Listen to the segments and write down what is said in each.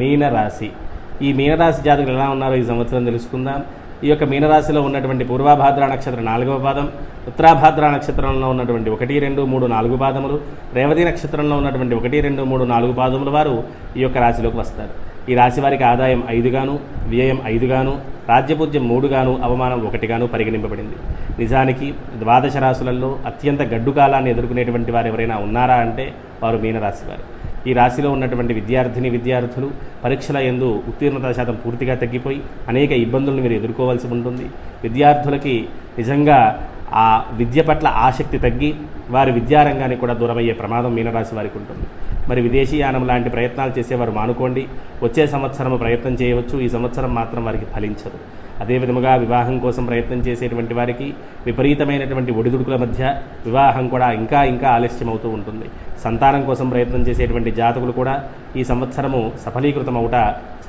మీనరాశి. ఈ మీనరాశి జాతకులు ఎలా ఉన్నారో ఈ సంవత్సరం తెలుసుకుందాం. ఈ యొక్క మీనరాశిలో ఉన్నటువంటి పూర్వాభాద్ర నక్షత్రం నాలుగవ పాదం ఉత్తరాభాద్ర నక్షత్రంలో ఉన్నటువంటి ఒకటి రెండు మూడు నాలుగు పాదములు రేవతి నక్షత్రంలో ఉన్నటువంటి ఒకటి రెండు మూడు నాలుగు పాదముల వారు ఈ యొక్క రాశిలోకి వస్తారు. ఈ రాశి వారికి ఆదాయం ఐదుగాను వ్యయం ఐదుగాను రాజ్యపూజ్యం మూడుగాను అవమానం ఒకటిగాను పరిగణింపబడింది. నిజానికి ద్వాదశ రాశులలో అత్యంత గడ్డు కాలాన్ని ఎదుర్కొనేటువంటి వారు ఎవరైనా ఉన్నారా అంటే వారు మీనరాశి వారు. ఈ రాశిలో ఉన్నటువంటి విద్యార్థిని విద్యార్థులు పరీక్షల ఎందు ఉత్తీర్ణత శాతం పూర్తిగా తగ్గిపోయి అనేక ఇబ్బందులను మీరు ఎదుర్కోవాల్సి ఉంటుంది. విద్యార్థులకి నిజంగా ఆ విద్య పట్ల ఆసక్తి తగ్గి వారి విద్యారంగానికి కూడా దూరమయ్యే ప్రమాదం మీనరాశి వారికి ఉంటుంది. మరి విదేశీయానం లాంటి ప్రయత్నాలు చేసేవారు మానుకోండి. వచ్చే సంవత్సరం ప్రయత్నం చేయవచ్చు. ఈ సంవత్సరం మాత్రం వారికి ఫలించదు. అదే విధముగా వివాహం కోసం ప్రయత్నం చేసేటువంటి వారికి విపరీతమైనటువంటి ఒడిదుడుకుల మధ్య వివాహం కూడా ఇంకా ఇంకా ఆలస్యం అవుతూ ఉంటుంది. సంతానం కోసం ప్రయత్నం చేసేటువంటి జాతకులు కూడా ఈ సంవత్సరము సఫలీకృతం అవుట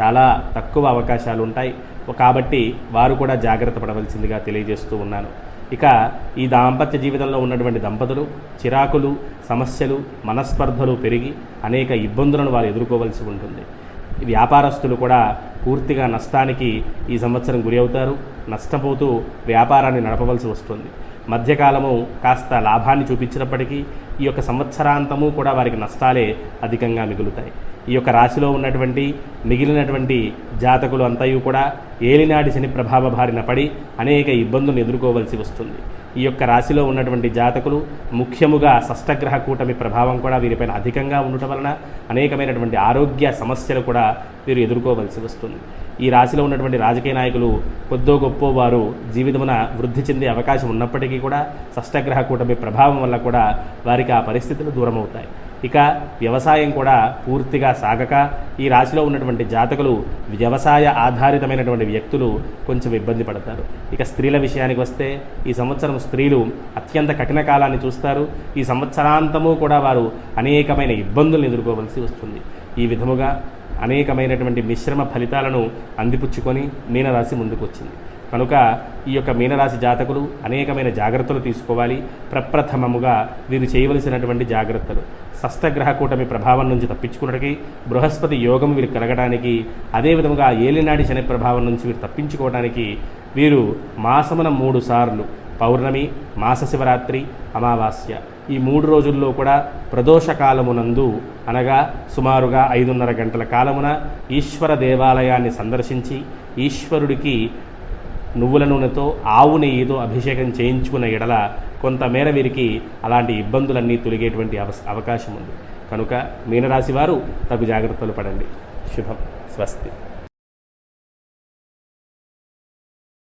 చాలా తక్కువ అవకాశాలు ఉంటాయి. కాబట్టి వారు కూడా జాగ్రత్త పడవలసిందిగా తెలియజేస్తూ ఉన్నాను. ఇక ఈ దాంపత్య జీవితంలో ఉన్నటువంటి దంపతులు చిరాకులు సమస్యలు మనస్పర్ధలు పెరిగి అనేక ఇబ్బందులను వారు ఎదుర్కోవలసి ఉంటుంది. వ్యాపారస్తులు కూడా పూర్తిగా నష్టానికి ఈ సంవత్సరం గురి అవుతారు. నష్టపోతూ వ్యాపారాన్ని నడపవలసి వస్తుంది. మధ్యకాలము కాస్త లాభాన్ని చూపించినప్పటికీ ఈ యొక్క సంవత్సరాంతము కూడా వారికి నష్టాలే అధికంగా మిగులుతాయి. ఈ యొక్క రాశిలో ఉన్నటువంటి మిగిలినటువంటి జాతకులు అంతయు కూడా ఏలినాటి శని ప్రభావ బారిన పడి అనేక ఇబ్బందులను ఎదుర్కోవలసి వస్తుంది. ఈ యొక్క రాశిలో ఉన్నటువంటి జాతకులు ముఖ్యముగా షష్టగ్రహ కూటమి ప్రభావం కూడా వీరిపైన అధికంగా ఉండటం వలన అనేకమైనటువంటి ఆరోగ్య సమస్యలు కూడా వీరు ఎదుర్కోవలసి వస్తుంది. ఈ రాశిలో ఉన్నటువంటి రాజకీయ నాయకులు కొద్దో గొప్ప వారు జీవితమున వృద్ధి చెందే అవకాశం ఉన్నప్పటికీ కూడా షష్టగ్రహ కూటమి ప్రభావం వల్ల కూడా వారికి ఆ పరిస్థితులు దూరమవుతాయి. ఇక వ్యవసాయం కూడా పూర్తిగా సాగక ఈ రాశిలో ఉన్నటువంటి జాతకులు వ్యవసాయ ఆధారితమైనటువంటి వ్యక్తులు కొంచెం ఇబ్బంది పడతారు. ఇక స్త్రీల విషయానికి వస్తే ఈ సంవత్సరం స్త్రీలు అత్యంత కఠిన కాలాన్ని చూస్తారు. ఈ సంవత్సరాంతము కూడా వారు అనేకమైన ఇబ్బందులను ఎదుర్కోవలసి వస్తుంది. ఈ విధముగా అనేకమైనటువంటి మిశ్రమ ఫలితాలను అందిపుచ్చుకొని మీనరాశి ముందుకు వచ్చింది కనుక ఈ యొక్క మీనరాశి జాతకులు అనేకమైన జాగ్రత్తలు తీసుకోవాలి. ప్రప్రథమముగా వీరు చేయవలసినటువంటి జాగ్రత్తలు. షష్టగ్రహ కూటమి ప్రభావం నుంచి తప్పించుకున్నటికి బృహస్పతి యోగం వీరు కలగడానికి అదేవిధముగా ఏలినాడి శని ప్రభావం నుంచి వీరు తప్పించుకోవడానికి వీరు మాసమున మూడు సార్లు పౌర్ణమి మాస శివరాత్రి అమావాస్య. ఈ మూడు రోజుల్లో కూడా ప్రదోష కాలమునందు అనగా సుమారుగా ఐదున్నర గంటల కాలమున ఈశ్వర దేవాలయాన్ని సందర్శించి ఈశ్వరుడికి నువ్వుల నూనెతో ఆవు నెయ్యితో అభిషేకం చేయించుకున్న ఎడల కొంతమేర వీరికి అలాంటి ఇబ్బందులన్నీ తొలిగేటువంటి అవ అవకాశం ఉంది కనుక మీనరాశి వారు తగు జాగ్రత్తలు పడండి. శుభం. స్వస్తి.